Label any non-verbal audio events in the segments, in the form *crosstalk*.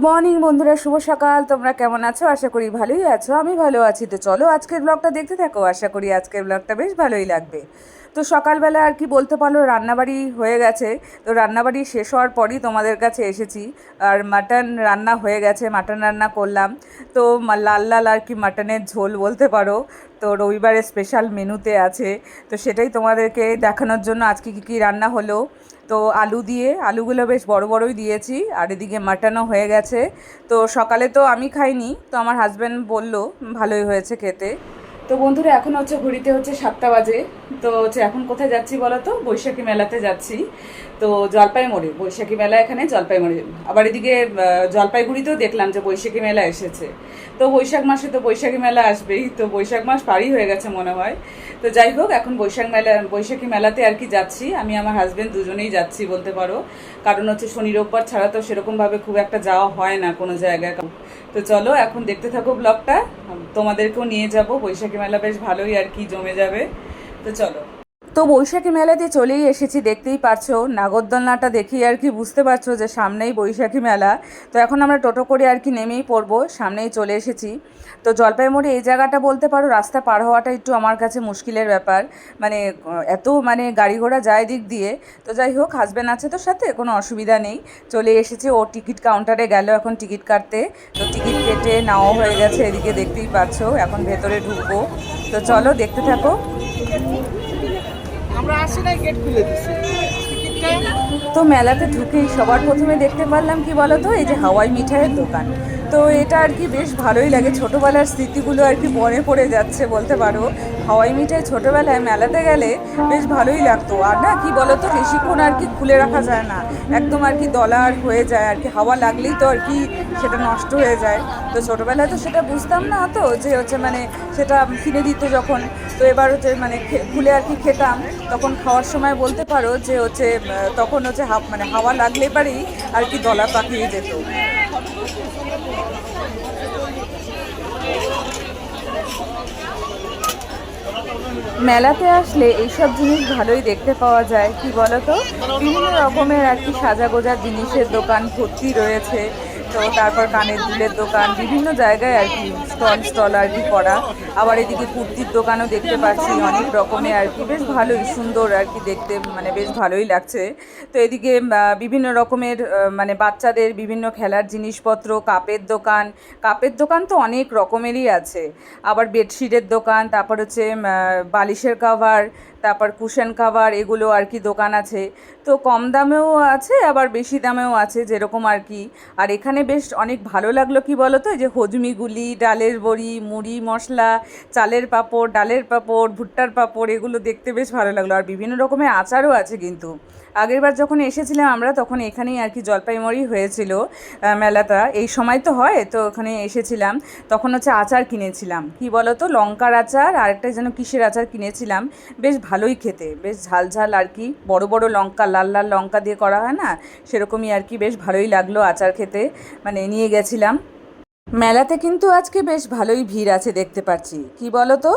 Good morning বন্ধুরা, শুভ সকাল। তোমরা কেমন আছো? আশা করি ভালোই আছো, আমি ভালো আছি। তো চলো আজকের ব্লগটা দেখতে থাকো, আশা করি আজকের ব্লগটা বেশ ভালোই লাগবে। তো সকালবেলা আর কি বলতে পারল রান্নাবাড়ি হয়ে গেছে। তো রান্নাবাড়ি শেষ হওয়ার পরই তোমাদের কাছে এসেছি। আর মাটন রান্না হয়ে গেছে মাটন রান্না করলাম। তো লাল লাল আর কি মাটনের ঝোল বলতে পারো। তো রবিবারের স্পেশাল মেনুতে আছে। তো সেটাই তোমাদেরকে দেখানোর জন্য আজকে কী কী রান্না হলো। তো আলু দিয়ে, আলুগুলো বেশ বড় বড়ই দিয়েছি, আর এদিকে মাটানো হয়ে গেছে। তো সকালে তো আমি খাইনি, তো আমার হাজব্যান্ড বলল, ভালোই হয়েছে খেতে। তো বন্ধুরা, এখন হচ্ছে ঘড়িতে হচ্ছে সাতটা বাজে, তো হচ্ছে এখন কোথায় যাচ্ছি বলো তো? বৈশাখী মেলাতে যাচ্ছি। তো জলপাইমুড়ি বৈশাখী মেলা এখানে জলপাইমুড়ি আবার এদিকে জলপাইগুড়িতেও দেখলাম যে বৈশাখী মেলা এসেছে। তো বৈশাখ মাসে তো বৈশাখী মেলা আসবেই, তো বৈশাখ মাস পারই হয়ে গেছে মনে হয়। তো যাই হোক, এখন বৈশাখ মেলা, বৈশাখী মেলাতে আর কি যাচ্ছি। আমি, আমার হাজব্যান্ড দুজনেই যাচ্ছি বলতে পারো। কারণ হচ্ছে শনি, রোববার ছাড়া তো সেরকমভাবে খুব একটা যাওয়া হয় না কোনো জায়গায়। তো চলো, এখন দেখতে থাকো ব্লগটা তোমাদেরকেও নিয়ে যাব। বৈশাখী মেলা বেশ ভালোই আর কি জমে যাবে। তো চলো। তো বৈশাখী মেলাতে চলেই এসেছি, দেখতেই পারছ। নাগরদোলনাটা দেখি আর কি বুঝতে পারছ যে সামনেই বৈশাখী মেলা। তো এখন আমরা টোটো করে আর কি নেমেই পড়ব, সামনেই চলে এসেছি। তো জলপাইগুড়ি এই জায়গাটা বলতে পারো, রাস্তা পার হওয়াটা একটু আমার কাছে মুশকিলের ব্যাপার। মানে এত মানে গাড়ি ঘোড়া যায় দিক দিয়ে। তো যাই হোক হাজব্যান্ড আছে তো সাথে, কোনো অসুবিধা নেই। চলে এসেছে, ও টিকিট কাউন্টারে গেল এখন টিকিট কাটতে। তো টিকিট কেটে নাও হয়ে গেছে, এদিকে দেখতেই পাচ্ছ এখন ভেতরে ঢুকবো। তো চলো, দেখতে থাকো। তো মেলাতে ঢুকেই সবার প্রথমে দেখতে পারলাম কি বলতো এই যে হাওয়াই মিঠাইয়ের দোকান। তো এটা আর কি বেশ ভালোই লাগে। ছোটোবেলার স্মৃতিগুলো আর কি মনে পড়ে যাচ্ছে বলতে পারো। হাওয়াই মিঠাই ছোটোবেলায় মেলাতে গেলে বেশ ভালোই লাগতো। আর না, কি বলতো বেশিক্ষণ আর কি খুলে রাখা যায় না। একদম আর কি দলার হয়ে যায়, আর কি হাওয়া লাগলেই তো আর কি সেটা নষ্ট হয়ে যায়। তো ছোটোবেলায় তো সেটা বুঝতাম না তো, যে হচ্ছে মানে সেটা কিনে দিত যখন। তো এবার হচ্ছে মানে খুলে আর কি খেতাম। তখন খাওয়ার সময় বলতে পারো যে হচ্ছে তখন হচ্ছে মানে হাওয়া লাগলে পারেই আর কি দলা পাকিয়ে যেত। মেলাতে আসলে এইসব জিনিস ভালোই দেখতে পাওয়া যায়, কি বলতো? বিভিন্ন রকমের আর কি সাজা গোজার জিনিসের দোকান ভর্তি রয়েছে। তো তারপর কানের দুলের দোকান, বিভিন্ন জায়গায় আর কি স্টল স্টল আর কি করা। আবার এদিকে কুর্তির দোকানও দেখতে পাচ্ছি, অনেক রকমের আর কি। বেশ ভালোই, সুন্দর আর কি দেখতে মানে বেশ ভালোই লাগছে। তো এদিকে বিভিন্ন রকমের মানে বাচ্চাদের বিভিন্ন খেলার জিনিসপত্র, কাপের দোকান। কাপের দোকান তো অনেক রকমেরই আছে। আবার বেডশিটের দোকান, তারপর হচ্ছে বালিশের কাভার তারপর কুশন কাভার এগুলো আর কি দোকান আছে। তো কম দামেও আছে, আবার বেশি দামেও আছে যেরকম আর কি। আর এখানে বেশ অনেক ভালো লাগল কি বলো তো যে হজমিগুলি, ডালের বড়ি, মুড়ি, মশলা, চালের পাঁপড়, ডালের পাঁপড়, ভুট্টার পাঁপড়, এগুলো দেখতে বেশ ভালো লাগল। আর বিভিন্ন রকমের আচারও আছে কিন্তু। আগেরবার যখন এসেছিলাম আমরা, তখন এখানেই আর কি জলপাইমড়ি হয়েছিল মেলাটা। এই সময় তো হয়, তো ওখানে এসেছিলাম। তখন হচ্ছে আচার কিনেছিলাম। কি বলো তো লঙ্কার আচার আর একটা যেন কিসের আচার কিনেছিলাম। বেশ ভালোই খেতে, বেশ ঝাল ঝাল আর কি। বড় বড় লঙ্কা, লাল লাল লঙ্কা দিয়ে করা হয় না? সেরকমই আর কি, বেশ ভালোই লাগল আচার খেতে। মানে নিয়ে গেছিলাম। মেলাতে কিন্তু আজকে বেশ ভালোই ভিড় আছে দেখতে পাচ্ছি। কি বলো তো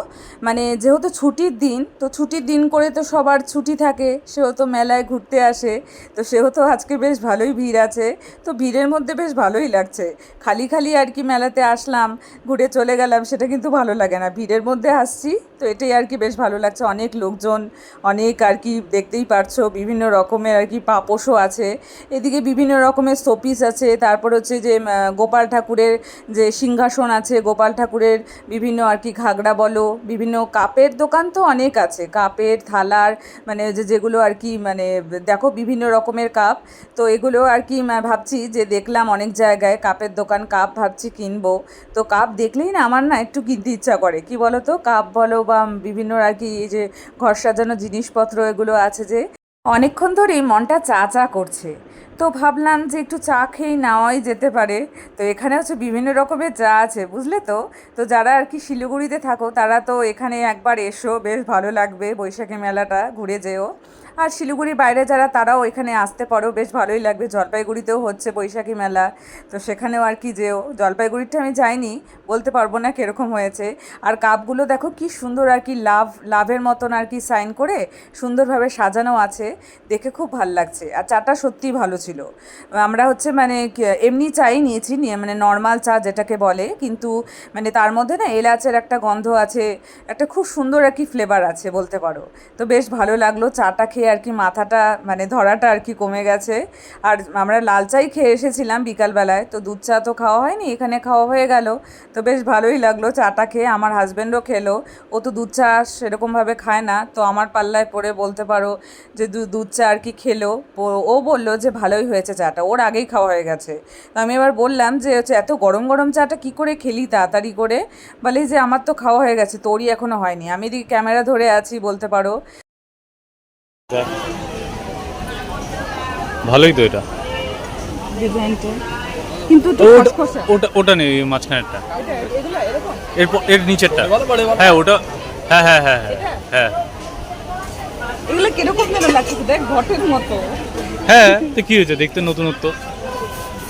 মানে যেহেতু ছুটির দিন, তো ছুটির দিন করে তো সবার ছুটি থাকে, সেহেতু মেলায় ঘুরতে আসে, তো সেহেতু আজকে বেশ ভালোই ভিড় আছে, তো ভিড়ের মধ্যে বেশ ভালোই লাগছে। খালি খালি আর কি মেলাতে আসলাম, ঘুরে চলে গেলাম, সেটা কিন্তু ভালো লাগে না। ভিড়ের মধ্যে আসছি, তো এটাই আর কি বেশ ভালো লাগছে। অনেক লোকজন, অনেক আর কি দেখতেই পারছ, বিভিন্ন রকমের আর কি পাপোশও আছে। এদিকে বিভিন্ন রকমের শোপিস আছে, তারপর হচ্ছে যে গোপাল ঠাকুরের যে সিংহাসন আছে, গোপাল ঠাকুরের বিভিন্ন আর কি ঘাগড়া বলো, বিভিন্ন কাপের দোকান তো অনেক আছে। কাপের, থালার মানে যে যেগুলো আর কি মানে দেখো বিভিন্ন রকমের কাপ। তো এগুলো আর কি ভাবছি যে দেখলাম অনেক জায়গায় কাপের দোকান, কাপ ভাবছি কিনবো। তো কাপ দেখলেই না আমার না একটু কিনতে ইচ্ছা করে। কি বলো তো কাপ বলো বা বিভিন্ন আর কি এই যে ঘর সাজানো জিনিসপত্র এগুলো আছে যে অনেকক্ষণ ধরেই মনটা চা চা করছে। তো ভাবলাম যে একটু চা খেয়ে নেওয়াই যেতে পারে। তো এখানে হচ্ছে বিভিন্ন রকমের চা আছে, বুঝলে তো? তো যারা আর কি শিলিগুড়িতে থাকো, তারা তো এখানে একবার এসো, বেশ ভালো লাগবে বৈশাখী মেলাটা, ঘুরে যেও। আর শিলিগুড়ির বাইরে যারা, তারাও এখানে আসতে পারো। বেশ ভালোই লাগবে। জলপাইগুড়িতেও হচ্ছে বৈশাখী মেলা। তো সেখানেও আর কি যেও। জলপাইগুড়িটা আমি যাইনি, বলতে পারব না কীরকম হয়েছে। আর কাপগুলো দেখো, কি সুন্দর আর কি লাভ, লাভের মতন আর কি সাইন করে সুন্দরভাবে সাজানো আছে। দেখে খুব ভালো লাগছে। আর চাটা সত্যিই ভালো ছিল। আমরা হচ্ছে মানে এমনি চাই নিয়েছি, নিয়ে মানে নর্মাল চা যেটাকে বলে। কিন্তু মানে তার মধ্যে না এলাচের একটা গন্ধ আছে। একটা খুব সুন্দর আর কি ফ্লেভার আছে, বলতে পারো। তো বেশ ভালো লাগল চাটা খেয়ে। আর কি মাথাটা মানে ধরাটা আর কি কমে গেছে। আর আমরা লাল চাই খেয়ে এসেছিলাম বিকালবেলায়, তো দুধ চা তো খাওয়া হয়নি, এখানে খাওয়া হয়ে গেল। তো বেশ ভালোই লাগল চাটা খেয়ে, আমার হাজব্যান্ডও খেলো। ও তো দুধ চা সেরকমভাবে খায় না, তো আমার পাল্লায় পড়ে বলতে পারো যে দুধ চা আর কি খেলো। ও- ও বলল যে ভালোই হয়েছে চাটা, ওর আগেই খাওয়া হয়ে গেছে। তো আমি এবার বললাম যে হচ্ছে এত গরম গরম চাটা কি করে খেলি তাড়াতাড়ি করে? বলে যে আমার তো খাওয়া হয়ে গেছে, তোরই এখনও হয়নি। আমি এদিকে ক্যামেরা ধরে আছি, বলতে পারো। ভালোই তো এটা। ডিজাইনটা কিন্তু ওটা নেই মাঝখানেরটা। এর এর নিচেরটা। হ্যাঁ ওটা হ্যাঁ হ্যাঁ হ্যাঁ হ্যাঁ হ্যাঁ। এগুলো কীরকম যেন লাগছে দেখ ঘটের মতো। হ্যাঁ তো কি হয়েছে? দেখতে নতুনত্ব।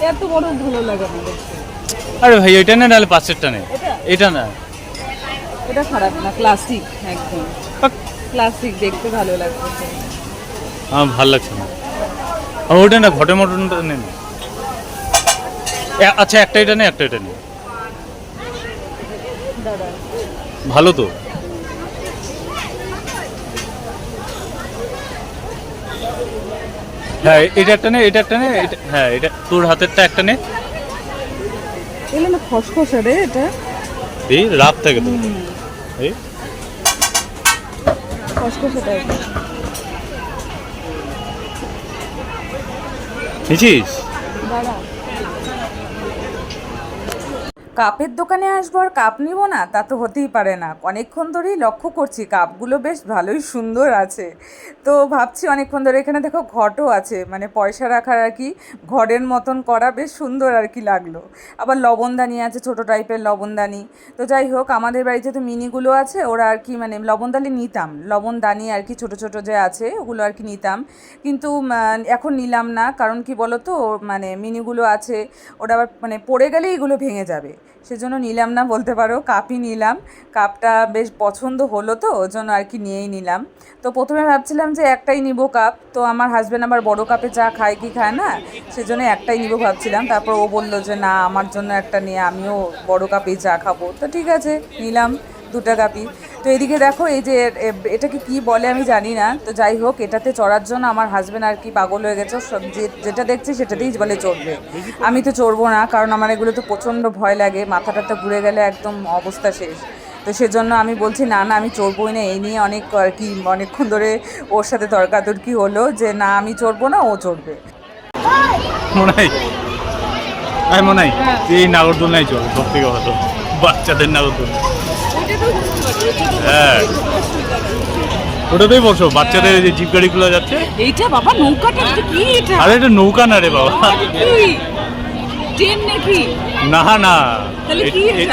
এত বড় ভালো লাগে না আরে ভাই এটা নে নাহলে পাশেরটা নে এটা? না। এটা খারাপ না ক্লাসিক একদম। বাহ, ক্লাসিক দেখতে ভালো লাগছে। আমার ভালো লাগছে না। আর ওটা না ঘটে মটনটা নে না। এ- আচ্ছা একটা এটা নে একটা এটা নে। দাদা। ভালো তো। হ্যাঁ এটা একটা নে এটা একটা নে হ্যাঁ এটা তোর হাতেরটা একটা নে। এগুলো না খসখসে রে এটা। এই রাত থেকে তো। এই খসখসে টাইপের নিছিস দাদা কাপের দোকানে আসব আর কাপ নিব না? তা তো হতেই পারে না। অনেকক্ষণ ধরেই লক্ষ্য করছি কাপগুলো বেশ ভালোই সুন্দর আছে। তো ভাবছি অনেকক্ষণ ধরে এখানে দেখো ঘটও আছে। মানে পয়সা রাখার আর কি, ঘরের মতন করা বেশ সুন্দর আর কি লাগল। আবার লবণদানি আছে, ছোট টাইপের লবণদানি। তো যাই হোক, আমাদের বাড়িতে তো মিনিগুলো আছে, ওরা আর কি মানে লবণদানি নিতাম। লবণদানি আর কি ছোট ছোট যে আছে, ওগুলো আর কি নিতাম। কিন্তু এখন নিলাম না। কারণ কি বলো তো মানে মিনিগুলো আছে ওটা আবার মানে পড়ে গেলে এগুলো ভেঙে যাবে। সেজন্য নিলাম না, বলতে পারো। কাপই নিলাম। কাপটা বেশ পছন্দ হলো তো ওই জন্য আর কি নিয়েই নিলাম। তো প্রথমে ভাবছিলাম যে একটাই নিব কাপ। তো আমার হাজব্যান্ড আবার বড় কাপে চা খায় কি খায় না, সেজন্য একটাই নিব ভাবছিলাম। তারপর ও বলল যে, না, আমার জন্য একটা নিয়ে আমিও বড় কাপেই চা খাব। তো ঠিক আছে, নিলাম দুটা কাপি তো এদিকে দেখো এই যে এটাকে কি বলে আমি জানি না। তো যাই হোক এটাতে চড়ার জন্য আমার হাজব্যান্ড আর কি পাগল হয়ে গেছে। যেটা দেখছি সেটাতেই বলে চড়বে। আমি তো চড়বো না কারণ আমার এগুলো তো প্রচণ্ড ভয় লাগে। মাথাটা তো ঘুরে গেলে একদম অবস্থা শেষ। তো সেজন্য আমি বলছি না না আমি চড়বই না। এই নিয়ে অনেক আর কি অনেকক্ষণ ধরে ওর সাথে তর্কাতর্কি হলো যে না আমি চড়বো না ও চড়বে। মনাই। আয় মনাই এই নাগরদোলনাই চল সব থেকে ভালো। বাচ্চাদের নাগরদোলনা। হ্যাঁ। ওটাতেই বসো বাচ্চাদের যে জিপ গাড়িগুলো যাচ্ছে। এইটা বাবা নৌকাটা কি? এটা? আরে এটা নৌকা না রে বাবা। ট্রেন নাকি? না না।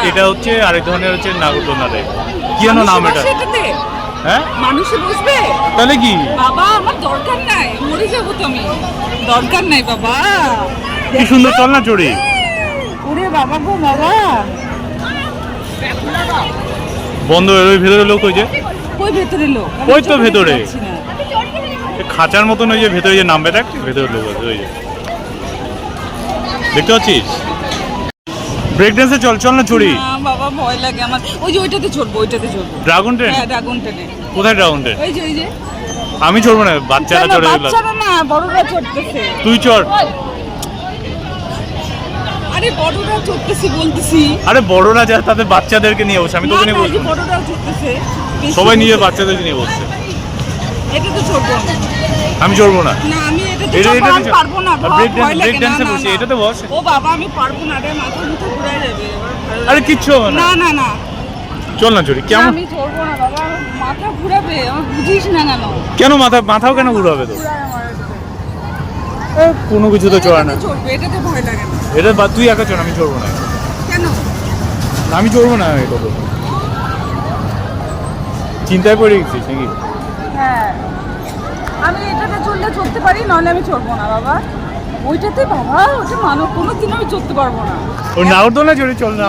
এটা? হচ্ছে আরেক ধরনের হচ্ছে নাগরদোলনা রে। কি যেন নাম এটা? হ্যাঁ? মানুষে বসবে? তাহলে কি? বাবা আমার দরকার নাই। মরে যাব তো আমি। দরকার নাই বাবা। কি সুন্দর চল না চড়ি। ওরে বাবা গো বাবা। বন্ধ ওই ভেতরে লোক ওই যে? কই ভেতরে লোক ওই তো ভেতরে। খাঁচার মতন ওই যে ভেতরে যে নামবে দেখ ভেতরে লোক আছে ওই যে। দেখতে পাচ্ছিস? ব্রেক ড্যান্সে চল চল না চড়ি বাবা ভয় লাগে আমার। ওই যে ওইটাতে চড়বো ওইটাতে চড়বো। ড্রাগন ট্রেন হ্যাঁ ড্রাগন টেনে কোথায় ড্রাগন ট্রেন ওই যে ওই যে। আমি চড়বো না বাচ্চারা চড়ে এগুলো। বাচ্চারা না বড়রা চড়তেছে। তুই চড়। আরে বড়রা চড়তেছে বলতেছি। আরে বড়রা যা তাদের বাচ্চাদেরকে নিয়ে বসে আমি না, তোকে নিয়ে এই বলছি চড়তেছে সবাই বড়রা। বাচ্চাদেরকে নিয়ে বসছে। এটা তো চড়বো আমি। চড়বো না। না আমি এটা- আমি পারব না এ না, না, বসি, না। এটাতে বস। ও বাবা আমি পারব না রে মাথা মুথা ঘুরাই যাবে আরে কিচ্ছু হবে না। না না না। চল না চড়ি। কেমন আমি চড়বো না বাবা মাথা ঘুরাবে আমার বুঝিস না কেন। কেন মাথা মাথাও কেন ঘুরাবে তো ঘুরায় আমার এটাতে। এ, কোনো কিছু তো চড়া না। এটাতে ভয় লাগে না। এটা বা তুই একা চড় আমি চড়বো না। কেন? আমি চড়বো না এটা তো চিন্তায় পড়ে গেছিস নাকি? হ্যাঁ। আমি এটাতে চড়লে চড়তে পারি নাহলে আমি চড়বো না বাবা। ওইটাতে বাবা ওটা মানো কোনো দিন আমি চড়তে পারব না। ওই নাগরদোলনা চড়ি চল না।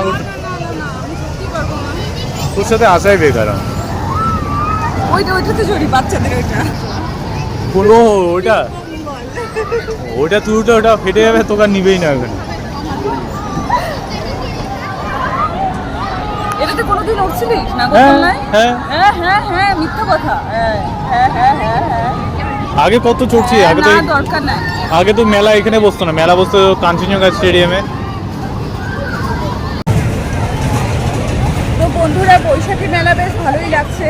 তোর সাথে আসাই বেকার। ওইটা ওইটাতে চড়ি বাচ্চাদের ওইটা। কোনো ওইটা? ওটা তুই তো ওটা ফেটে যাবে তোকে আর নিবেই না ওখানে এটাতে কোনোদিন উঠছিলিস নাগরদোলনায় হ্যাঁ। হ্যাঁ। হ্যাঁ হ্যাঁ মিথ্যা কথা। হ্যাঁ হ্যাঁ হ্যাঁ হ্যাঁ হ্যাঁ। আগে কত চড়ছি আগে তো দরকার নাই। আগে তো মেলা এখানে বসতো না। মেলা বসতো কাঞ্চনজঙ্ঘা স্টেডিয়ামে। তো বন্ধুরা, বৈশাখী মেলা বেশ ভালোই লাগছে।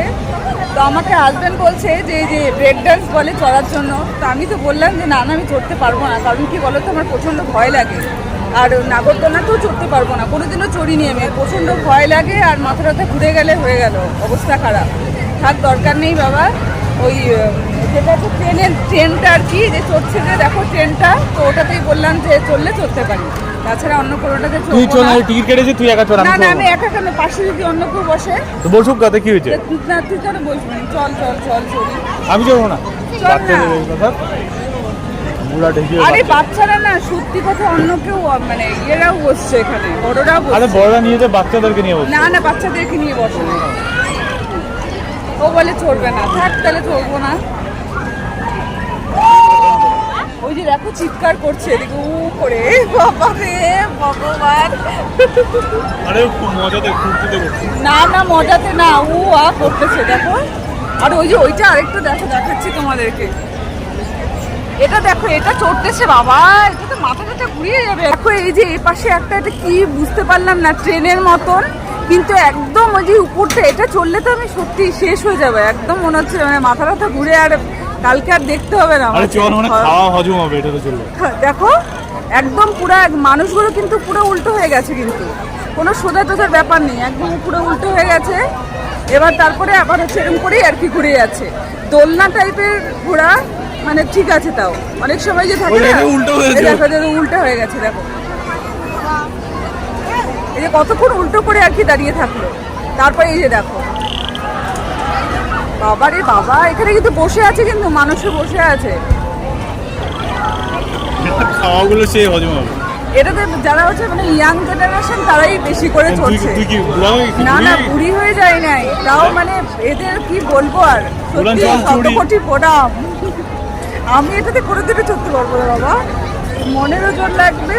তো আমাকে হাজব্যান্ড বলছে যে যে ব্রেক ডান্স বলে চড়ার জন্য, তো আমি তো বললাম যে, না না, আমি চড়তে পারব না, কারণ কি বলো তো আমার প্রচণ্ড ভয় লাগে। আর নাগরদোলনাতেও চড়তে পারব না, কোনোদিনও চড়িনি আমি, প্রচণ্ড ভয় লাগে আর মাথা টাথা ঘুরে গেলে হয়ে গেল, অবস্থা খারাপ। থাক, দরকার নেই বাবা, ওই, যেটা হচ্ছে ট্রেনের, ট্রেনটা আর কি, যে চড়ছে যে, দেখো ট্রেনটা, তো ওটাতেই বললাম যে চললে চড়তে পারি। তাছাড়া অন্য কোনোটাতে তুই চল টিকিট কেটেছি তুই একা চল না আমি না আমি একা কেন? পাশে যদি অন্য কেউ বসে? তো বসুক কথা কি হয়েছে? না তুই কেন বসবি? না? চল চল চল। আমি না? চল আরে বাচ্চারা না সত্যি কথা অন্য কেউ মানে ইয়েরাও বসছে এখানে। বড়রাও আরে বড়রা নিয়ে বাচ্চাদেরকে নিয়ে বসে না না বাচ্চাদেরকে নিয়ে বসে ও বলে চড়বে না। থাক তাহলে চড়বো না। ওই যে দেখো চিৎকার করছে এদিকে উ করে। বাবা রে ভগবান। আরে খুব মজাতে করছি। না না মজাতে না উ আ করতেছে দেখো। আর ওই যে ওইটা আরেকটা দেখো দেখাচ্ছি তোমাদেরকে। এটা দেখো এটা চড়তেছে বাবা। এটা তো মাথা টাথা ঘুরিয়ে যাবে। দেখো এই যে এই পাশে একটা এটা কি বুঝতে পারলাম না ট্রেনের মতন। কিন্তু একদম ওই যে উপরটা এটা চললে তো আমি সত্যি শেষ হয়ে যাবে। একদম মনে হচ্ছে মানে মাথা টাথা ঘুরে আর কালকে আর দেখতে হবে না আরে চল মানে খাওয়া হজম হবে এটা তো চলবে। দেখো একদম পুরো মানুষগুলো কিন্তু পুরো উল্টো হয়ে গেছে কিন্তু। কোনো সোজা টোজার ব্যাপার নেই একদম পুরো উল্টো হয়ে গেছে। এবার তারপরে আবার হচ্ছে এরকম করেই আর কি ঘুরে যাচ্ছে। দোলনা টাইপের ঘোড়া মানে ঠিক আছে তাও। অনেক সময় যে থাকে না উল্টো দেখো দেখো উল্টো হয়ে গেছে দেখো। এই যে কতক্ষণ উল্টো করে আর কি দাঁড়িয়ে থাকল। তারপরে এই যে দেখো। বাবা রে বাবা এখানে কিন্তু বসে আছে কিন্তু মানুষও বসে আছে। *laughs* খাওয়াগুলো সে হজম হবে। এটাতে যারা হচ্ছে মানে ইয়াং জেনারেশন তারাই বেশি করে চলছে? না না বুড়ি? হয়ে যায় নাই। তাও মানে এদের কি বলব আর? সত্যি চুড়ি। শতকোটি প্রণাম। আমি এটাতে করে দিতে চলতে পারব না বাবা। মনেরও জোর লাগবে।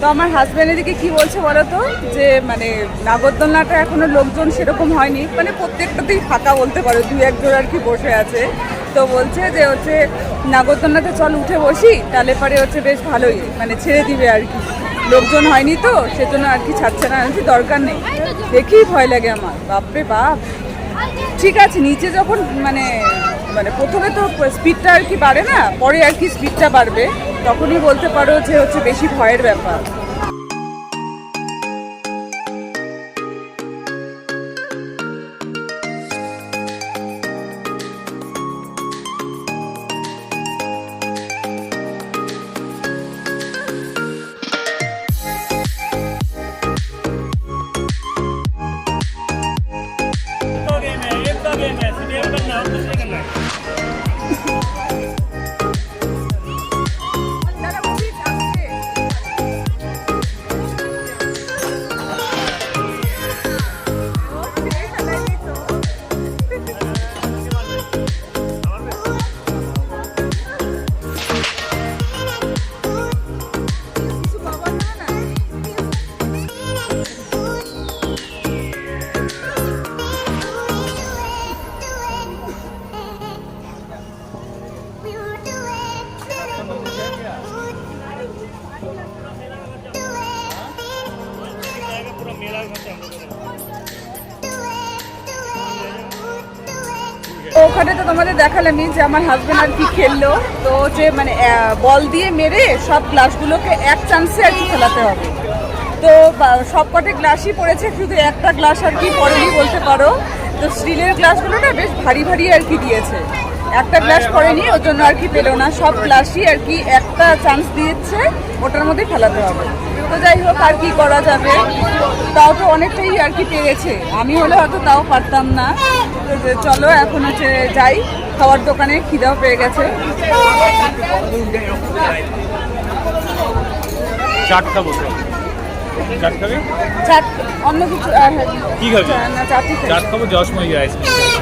তো আমার হাজব্যান্ড এদিকে কি বলছে বলো তো যে মানে নাগরদোলনাটা এখনও লোকজন সেরকম হয়নি। মানে প্রত্যেকটাতেই ফাঁকা বলতে পারো দু একজন আর কি বসে আছে। তো বলছে যে হচ্ছে নাগরদোলনাতে চল উঠে বসি। তাহলে পরে হচ্ছে বেশ ভালোই মানে ছেড়ে দিবে আর কি। লোকজন হয়নি তো সেজন্য আর কি ছাড়ছে না। বলছি, দরকার নেই। দেখেই ভয় লাগে আমার। বাপরে বাপ। ঠিক আছে নিচে যখন মানে মানে প্রথমে তো স্পিডটা আর কি বাড়ে না পরে আর কি স্পিডটা বাড়বে। তখনই বলতে পারো যে হচ্ছে বেশি ভয়ের ব্যাপার। তো দেখালামই যে আমার হাজব্যান্ড আর কি খেললো। তো যে মানে বল দিয়ে মেরে সব গ্লাসগুলোকে এক চান্সে আর কি খেলাতে হবে। তো সব কটে গ্লাসই পড়েছে, শুধু একটা গ্লাস আর কি পড়েনি বলতে পারো। তো স্টিলের গ্লাসগুলো না বেশ ভারী ভারী আর কি দিয়েছে। একটা গ্লাস পড়েনি ওর জন্য আর কি পেল না। সব গ্লাসই আর কি একটা চান্স দিয়েছে ওটার মধ্যে খেলাতে হবে। তো যাই হোক আর কি করা যাবে? তাও তো অনেকটাই আর কি পেরেছে। আমি হলে হয়তো তাও পারতাম না। যে চলো এখন হচ্ছে যাই। খাওয়ার দোকানে খিদাও পেয়ে গেছে। চাট খাব। চাট খাবি? চাট অন্য কিছু হ্যাঁ, কি খাবি? না চাটই। চাট খাব সময় আইসক্রিম এই যে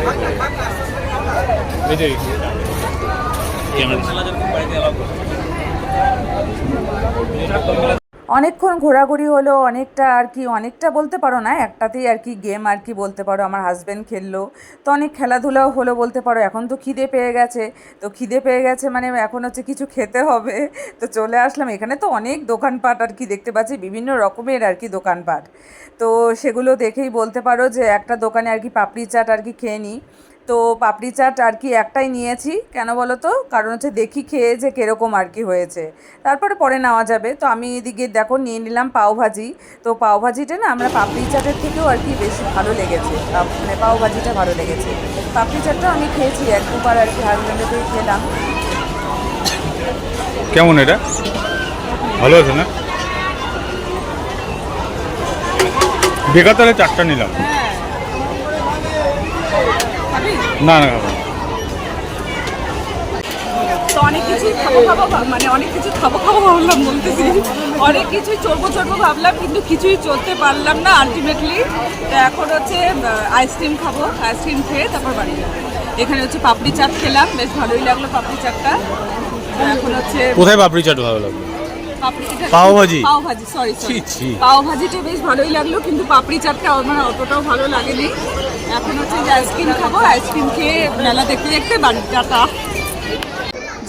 অনেকক্ষণ ঘোরাঘুরি হলো, অনেকটা আর কি, অনেকটা বলতে পারো না, একটাতেই আর কি গেম আর কি বলতে পারো, আমার হাজব্যান্ড খেললো। তো অনেক খেলাধুলাও হলো বলতে পারো, এখন তো খিদে পেয়ে গেছে। তো খিদে পেয়ে গেছে মানে এখন হচ্ছে কিছু খেতে হবে। তো চলে আসলাম, এখানে তো অনেক দোকানপাট আর কি দেখতে পাচ্ছি, বিভিন্ন রকমের আর কি দোকানপাট। তো সেগুলো দেখেই বলতে পারো যে একটা দোকানে আর কি পাপড়ি চাট আর কি খেয়ে নিই। তো পাপড়ি চাট আর কি একটাই নিয়েছি কেন বলো তো? কারণ হচ্ছে দেখি খেয়ে যে কীরকম আর কি হয়েছে। তারপরে পরে নেওয়া যাবে। তো আমি এদিকে দেখো নিয়ে নিলাম পাওভাজি তো পাওভাজিটা না আমরা পাপড়ি চাটের থেকেও আর কি বেশি ভালো লেগেছে। মানে পাওভাজিটা ভালো লেগেছে। পাপড়ি চাটটা আমি খেয়েছি এক দুবার আর কি হাজব্যান্ডের খেলাম। কেমন এটা? ভালো আছে না? বেকার তাহলে চারটা নিলাম। না না অনেক কিছুই খাব খাব মানে অনেক কিছু খাব খাব ভাবলাম বলতেছি। অনেক কিছুই চড়বো চড়বো ভাবলাম কিন্তু কিছুই চলতে পারলাম না আলটিমেটলি তো এখন হচ্ছে আইসক্রিম খাব আইসক্রিম খেয়ে তারপর বাড়ি যাব। এখানে হচ্ছে পাপড়ি চাট খেলাম বেশ ভালোই লাগল পাপড়ি চাটটা। এখন হচ্ছে কোথায় পাপড়ি চাট ভালো লাগল? পাওভাজি? পাওভাজি সরি ছি। পাওভাজিটা বেশ ভালোই লাগল কিন্তু পাপড়ি চাটটা আমার অতটাও ভালো লাগেনি। এখন হচ্ছে যে আইসক্রিম খাব আইসক্রিম খেয়ে মেলা দেখতে দেখতে বাড়ি টাটা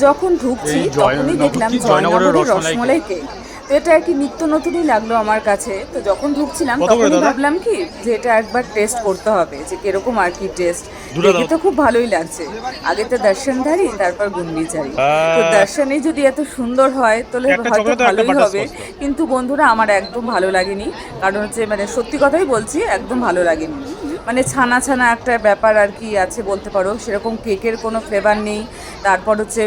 যখন ঢুকছি তখনই দেখলাম জয়নগরের রসমালাই কেক তো এটা আর কি নিত্য নতুনই লাগল আমার কাছে। তো যখন ঢুকছিলাম তখনই ভাবলাম কি যে এটা একবার টেস্ট করতে হবে যে কীরকম আর কি টেস্ট দেখে তো খুব ভালোই লাগছে। আগে তো দর্শনধারী তারপর গুন্ডিচারি তো দর্শনে যদি এত সুন্দর হয় তাহলে হয়তো ভালোই হবে। কিন্তু বন্ধুরা আমার একদম ভালো লাগেনি। কারণ হচ্ছে মানে সত্যি কথাই বলছি একদম ভালো লাগেনি। মানে ছানা ছানা একটা ব্যাপার আর কি আছে বলতে পারো। সেরকম কেকের কোনো ফ্লেভার নেই। তারপর হচ্ছে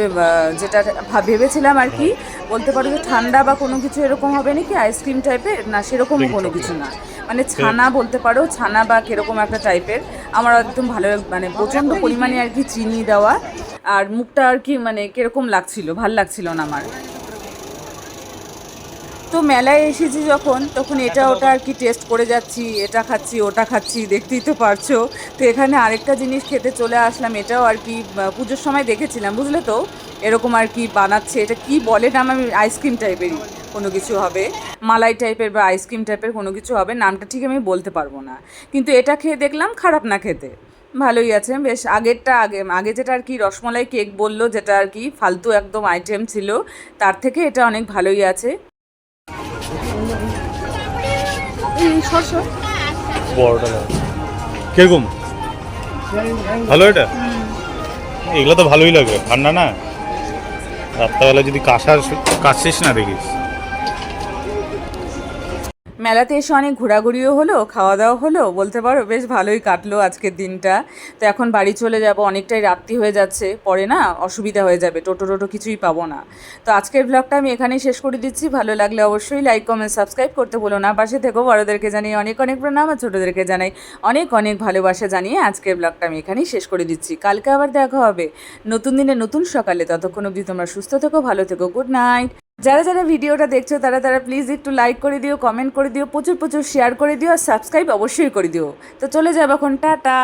যেটা ভেবেছিলাম আর কি বলতে পারো যে ঠান্ডা বা কোনো কিছু এরকম হবে নাকি আইসক্রিম টাইপের না সেরকম কোনো কিছু না। মানে ছানা বলতে পারো ছানা বা কীরকম একটা টাইপের আমার একদম ভালো মানে প্রচণ্ড পরিমাণে আর কি চিনি দেওয়া। আর মুখটা আর কি মানে কীরকম লাগছিল ভালো লাগছিল না আমার। তো মেলায় এসেছি যখন তখন এটা ওটা আর কি টেস্ট করে যাচ্ছি এটা খাচ্ছি ওটা খাচ্ছি দেখতেই তো পারছ। তো এখানে আরেকটা জিনিস খেতে চলে আসলাম এটাও আর কি পুজোর সময় দেখেছিলাম বুঝলে তো? এরকম আর কি বানাচ্ছে এটা কি বলে নাম আমি আইসক্রিম টাইপেরই কোনো কিছু হবে। মালাই টাইপের বা আইসক্রিম টাইপের কোনো কিছু হবে নামটা ঠিক আমি বলতে পারব না। কিন্তু এটা খেয়ে দেখলাম খারাপ না খেতে। ভালোই আছে বেশ আগেরটা আগে আগে যেটা আর কি রসমলাই কেক বলল যেটা আর কি ফালতু একদম আইটেম ছিল তার থেকে এটা অনেক ভালোই আছে। শসা বড়টা কীরকম? ভালো এটা? এগুলো তো ভালোই লাগবে ঠান্ডা না? রাত্রাবেলা যদি কাশার কাশিস না দেখিস। মেলাতে এসে অনেক ঘোরাঘুরিও হলো খাওয়া দাওয়া হলো। বলতে পারো বেশ ভালোই কাটলো আজকের দিনটা। তো এখন বাড়ি চলে যাব, অনেকটাই রাত্রি হয়ে যাচ্ছে। পরে না অসুবিধা হয়ে যাবে, টোটো টোটো কিছুই পাবো না। তো আজকের ব্লগটা আমি এখানেই শেষ করে দিচ্ছি। ভালো লাগলে অবশ্যই লাইক কমেন্ট সাবস্ক্রাইব করতে বলো না। পাশে থেকেও বড়োদেরকে জানিয়ে অনেক অনেক প্রণাম আর ছোটোদেরকে জানাই অনেক অনেক ভালোবাসা জানিয়ে আজকের ব্লগটা আমি এখানেই শেষ করে দিচ্ছি। কালকে আবার দেখা হবে। নতুন দিনে নতুন সকালে। ততক্ষণ অবধি তোমরা সুস্থ থেকো, ভালো থেকো। গুড নাইট যারা যারা ভিডিওটা দেখছ, তারা তারা প্লিজ একটু লাইক করে দিও কমেন্ট করে দিও, প্রচুর প্রচুর শেয়ার করে দিও, আর সাবস্ক্রাইব অবশ্যই করে দিও। তো চলে যাব এখন, টাটা!